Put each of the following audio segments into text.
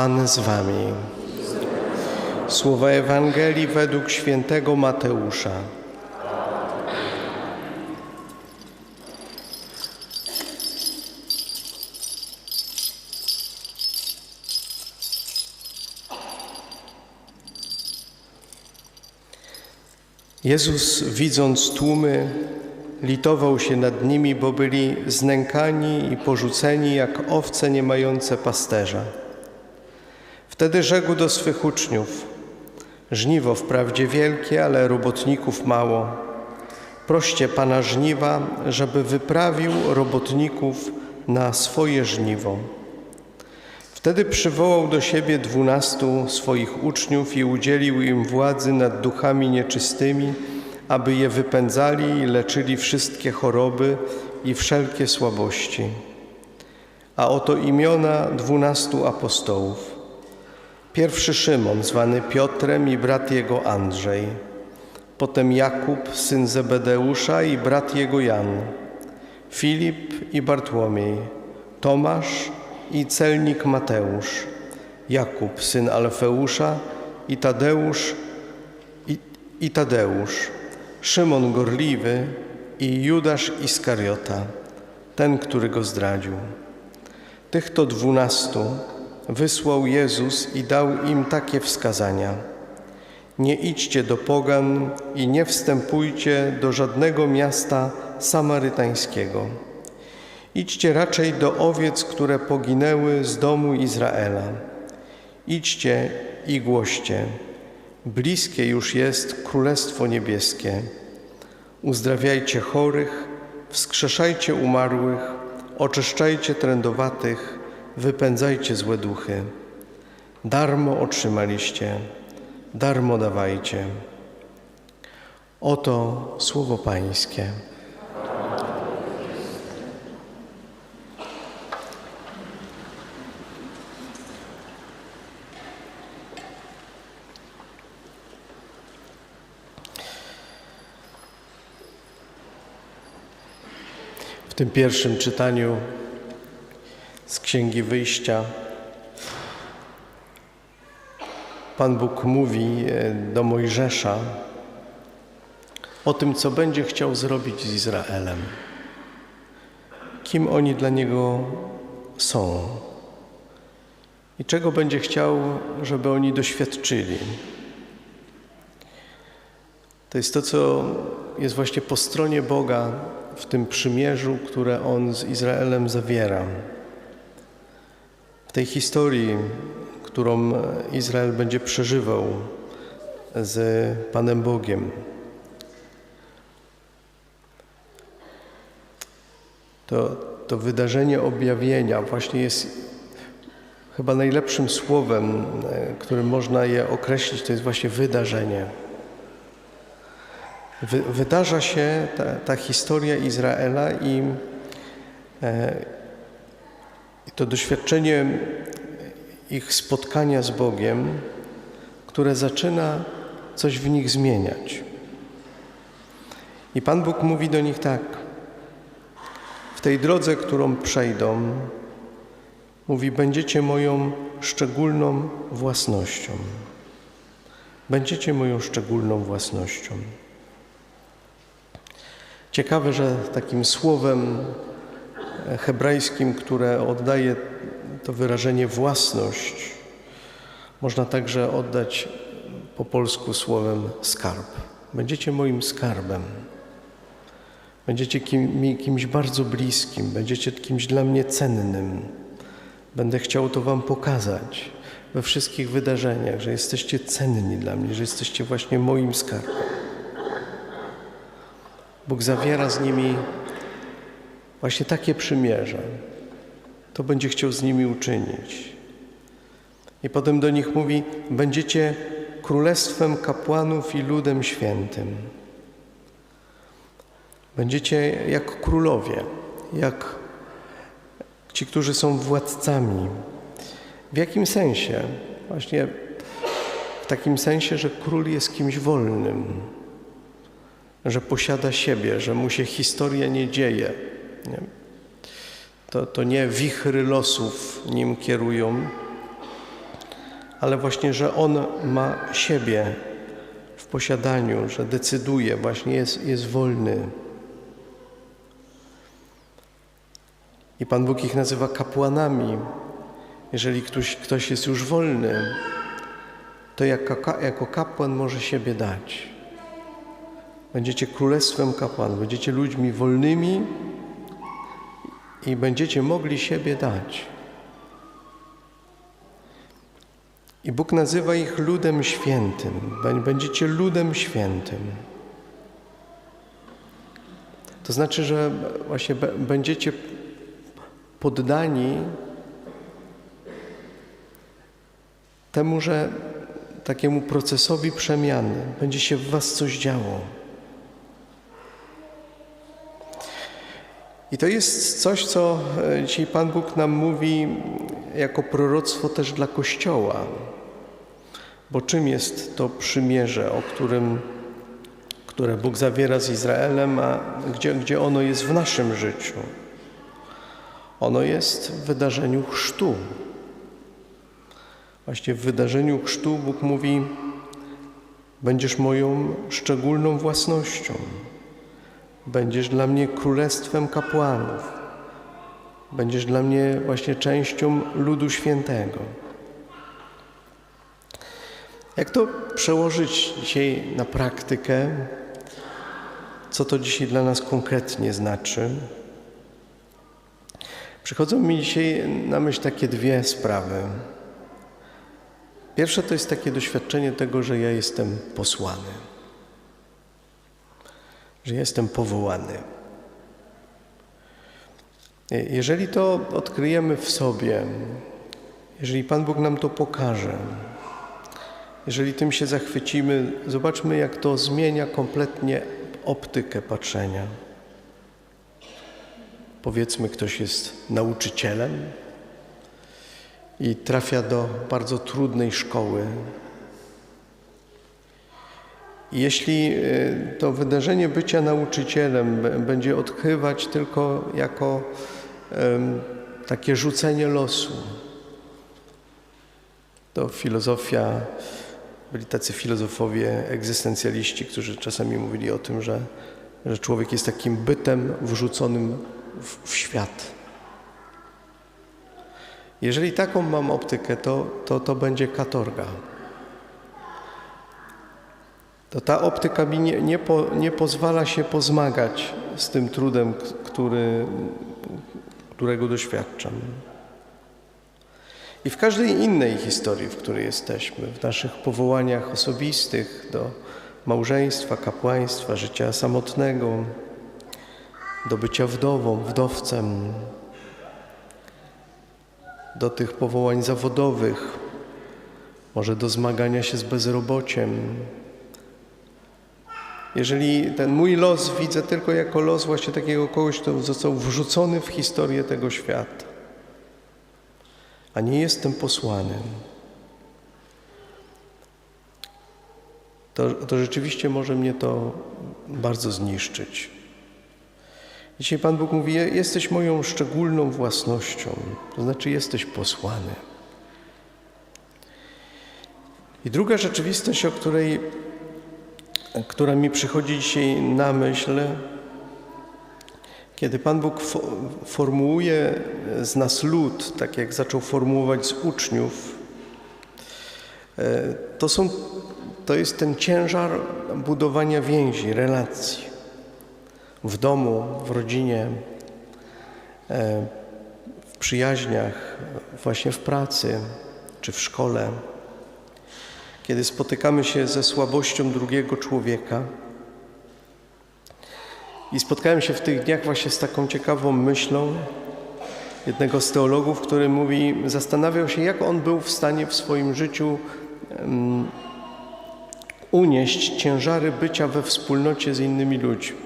Pan z wami. Słowa Ewangelii według świętego Mateusza. Jezus, widząc tłumy, litował się nad nimi, bo byli znękani i porzuceni jak owce nie mające pasterza. Wtedy rzekł do swych uczniów: Żniwo wprawdzie wielkie, ale robotników mało. Proście Pana żniwa, żeby wyprawił robotników na swoje żniwo. Wtedy przywołał do siebie dwunastu swoich uczniów i udzielił im władzy nad duchami nieczystymi, aby je wypędzali i leczyli wszystkie choroby i wszelkie słabości. A oto imiona dwunastu apostołów. Pierwszy Szymon, zwany Piotrem i brat jego Andrzej. Potem Jakub, syn Zebedeusza i brat jego Jan. Filip i Bartłomiej. Tomasz i celnik Mateusz. Jakub, syn Alfeusza i Tadeusz i, i Tadeusz. Szymon Gorliwy i Judasz Iskariota, ten, który go zdradził. Tych to dwunastu wysłał Jezus i dał im takie wskazania. Nie idźcie do pogan i nie wstępujcie do żadnego miasta samarytańskiego. Idźcie raczej do owiec, które poginęły z domu Izraela. Idźcie i głoście. Bliskie już jest Królestwo Niebieskie. Uzdrawiajcie chorych, wskrzeszajcie umarłych, oczyszczajcie trędowatych, wypędzajcie złe duchy. Darmo otrzymaliście, darmo dawajcie. Oto słowo Pańskie. W tym pierwszym czytaniu Księgi Wyjścia Pan Bóg mówi e, do Mojżesza o tym, co będzie chciał zrobić z Izraelem. Kim oni dla Niego są i czego będzie chciał, żeby oni doświadczyli. To jest to, co jest właśnie po stronie Boga w tym przymierzu, które On z Izraelem zawiera. W tej historii, którą Izrael będzie przeżywał z Panem Bogiem. To, to wydarzenie objawienia właśnie jest chyba najlepszym słowem, którym można je określić, to jest właśnie wydarzenie. Wy, wydarza się ta, ta, historia Izraela i, e, i to doświadczenie ich spotkania z Bogiem, które zaczyna coś w nich zmieniać. I Pan Bóg mówi do nich tak: W tej drodze, którą przejdą, mówi: Będziecie moją szczególną własnością. Będziecie moją szczególną własnością. Ciekawe, że takim słowem hebrajskim, które oddaje to wyrażenie własność, można także oddać po polsku słowem skarb. Będziecie moim skarbem. Będziecie kim, kimś bardzo bliskim, będziecie kimś dla mnie cennym. Będę chciał to Wam pokazać we wszystkich wydarzeniach, że jesteście cenni dla mnie, że jesteście właśnie moim skarbem. Bóg zawiera z nimi właśnie takie przymierze. To będzie chciał z nimi uczynić. I potem do nich mówi: Będziecie królestwem kapłanów i ludem świętym. Będziecie jak królowie, jak ci, którzy są władcami. W jakim sensie? Właśnie w takim sensie, że król jest kimś wolnym że posiada siebie, że mu się historia nie dzieje. Nie? To, to nie wichry losów nim kierują, ale właśnie, że On ma siebie w posiadaniu, że decyduje, właśnie jest, jest wolny. I Pan Bóg ich nazywa kapłanami. Jeżeli ktoś, ktoś jest już wolny, to jako, jako kapłan może siebie dać. Będziecie królestwem kapłanów, będziecie ludźmi wolnymi i będziecie mogli siebie dać. I Bóg nazywa ich ludem świętym. Będziecie ludem świętym. To znaczy, że właśnie będziecie poddani temu, że takiemu procesowi przemiany będzie się w Was coś działo. I to jest coś, co e, dzisiaj Pan Bóg nam mówi jako proroctwo też dla Kościoła. Bo czym jest to przymierze, o którym, które Bóg zawiera z Izraelem, a gdzie, gdzie ono jest w naszym życiu? Ono jest w wydarzeniu chrztu. Właśnie w wydarzeniu chrztu Bóg mówi: Będziesz moją szczególną własnością. Będziesz dla mnie królestwem kapłanów. Będziesz dla mnie właśnie częścią ludu świętego. Jak to przełożyć dzisiaj na praktykę? Co to dzisiaj dla nas konkretnie znaczy? Przychodzą mi dzisiaj na myśl takie dwie sprawy. Pierwsze to jest takie doświadczenie tego, że ja jestem posłany, że jestem powołany. Jeżeli to odkryjemy w sobie, jeżeli Pan Bóg nam to pokaże, jeżeli tym się zachwycimy, zobaczmy, jak to zmienia kompletnie optykę patrzenia. Powiedzmy, ktoś jest nauczycielem i trafia do bardzo trudnej szkoły. Jeśli y, to wydarzenie bycia nauczycielem będzie odkrywać tylko jako takie rzucenie losu, to filozofia, byli tacy filozofowie egzystencjaliści, którzy czasami mówili o tym, że, że człowiek jest takim bytem wrzuconym w, w świat. Jeżeli taką mam optykę, to, to, to będzie katorga. To ta optyka mi nie, nie, po, nie pozwala się pozmagać z tym trudem, który, którego doświadczam. I w każdej innej historii, w której jesteśmy, w naszych powołaniach osobistych do małżeństwa, kapłaństwa, życia samotnego, do bycia wdową, wdowcem, do tych powołań zawodowych, może do zmagania się z bezrobociem. Jeżeli ten mój los widzę tylko jako los właśnie takiego kogoś, kto został wrzucony w historię tego świata, a nie jestem posłanym, to, to rzeczywiście może mnie to bardzo zniszczyć. Dzisiaj Pan Bóg mówi: Jesteś moją szczególną własnością, to znaczy jesteś posłany. I druga rzeczywistość, o której, która mi przychodzi dzisiaj na myśl, kiedy Pan Bóg formułuje z nas lud, tak jak zaczął formułować z uczniów, e, to, są, to jest ten ciężar budowania więzi, relacji w domu, w rodzinie, e, w przyjaźniach, właśnie w pracy czy w szkole. Kiedy spotykamy się ze słabością drugiego człowieka, i spotkałem się w tych dniach właśnie z taką ciekawą myślą jednego z teologów, który mówi, zastanawiał się, jak on był w stanie w swoim życiu um, unieść ciężary bycia we wspólnocie z innymi ludźmi.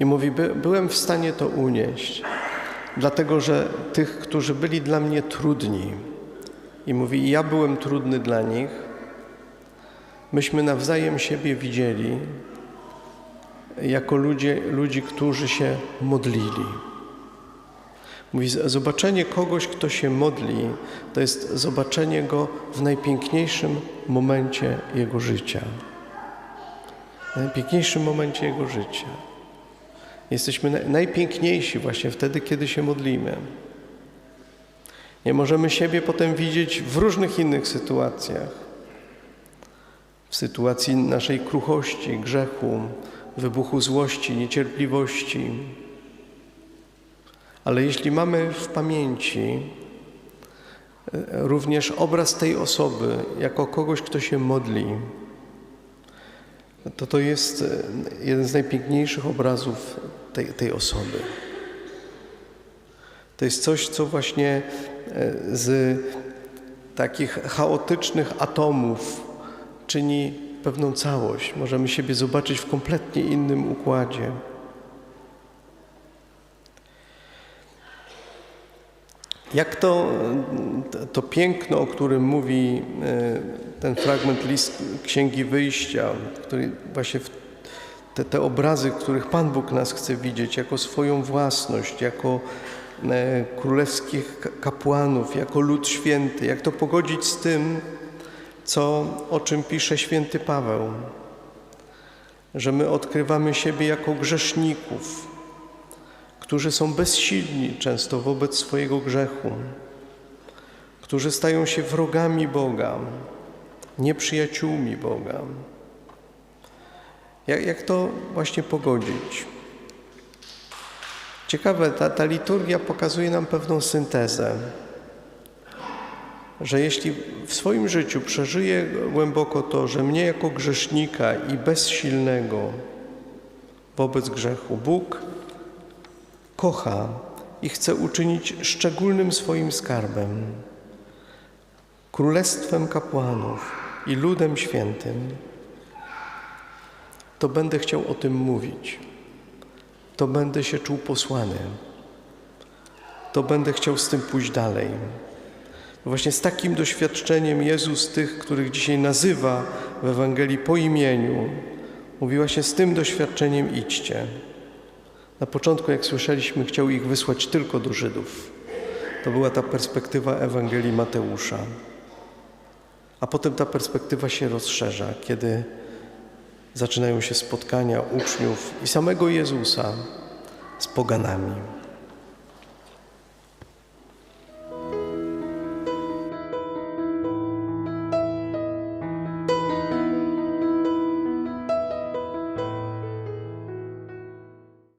I mówi, by, byłem w stanie to unieść, dlatego że tych, którzy byli dla mnie trudni, i mówi, ja byłem trudny dla nich, myśmy nawzajem siebie widzieli jako ludzie, ludzi, którzy się modlili. Mówi, zobaczenie kogoś, kto się modli, to jest zobaczenie go w najpiękniejszym momencie jego życia. W najpiękniejszym momencie jego życia. Jesteśmy na- najpiękniejsi właśnie wtedy, kiedy się modlimy. Nie możemy siebie potem widzieć w różnych innych sytuacjach. W sytuacji naszej kruchości, grzechu, wybuchu złości, niecierpliwości. Ale jeśli mamy w pamięci e, również obraz tej osoby jako kogoś, kto się modli, to to jest e, jeden z najpiękniejszych obrazów tej, tej osoby. To jest coś, co właśnie e, z takich chaotycznych atomów czyni pewną całość. Możemy siebie zobaczyć w kompletnie innym układzie. Jak to, to, to piękno, o którym mówi e, ten fragment list Księgi Wyjścia, który właśnie te, te obrazy, których Pan Bóg nas chce widzieć jako swoją własność, jako e, królewskich ka- kapłanów, jako lud święty, jak to pogodzić z tym, co, o czym pisze święty Paweł, że my odkrywamy siebie jako grzeszników, którzy są bezsilni często wobec swojego grzechu, którzy stają się wrogami Boga, nieprzyjaciółmi Boga. Jak, jak to właśnie pogodzić? Ciekawe, ta, ta liturgia pokazuje nam pewną syntezę, że jeśli w swoim życiu przeżyję głęboko to, że mnie jako grzesznika i bezsilnego wobec grzechu Bóg kocha i chce uczynić szczególnym swoim skarbem, królestwem kapłanów i ludem świętym, to będę chciał o tym mówić. To będę się czuł posłany. To będę chciał z tym pójść dalej. Właśnie z takim doświadczeniem Jezus tych, których dzisiaj nazywa w Ewangelii po imieniu, mówi właśnie z tym doświadczeniem idźcie. Na początku, jak słyszeliśmy, chciał ich wysłać tylko do Żydów. To była ta perspektywa Ewangelii Mateusza. A potem ta perspektywa się rozszerza, kiedy zaczynają się spotkania uczniów i samego Jezusa z poganami.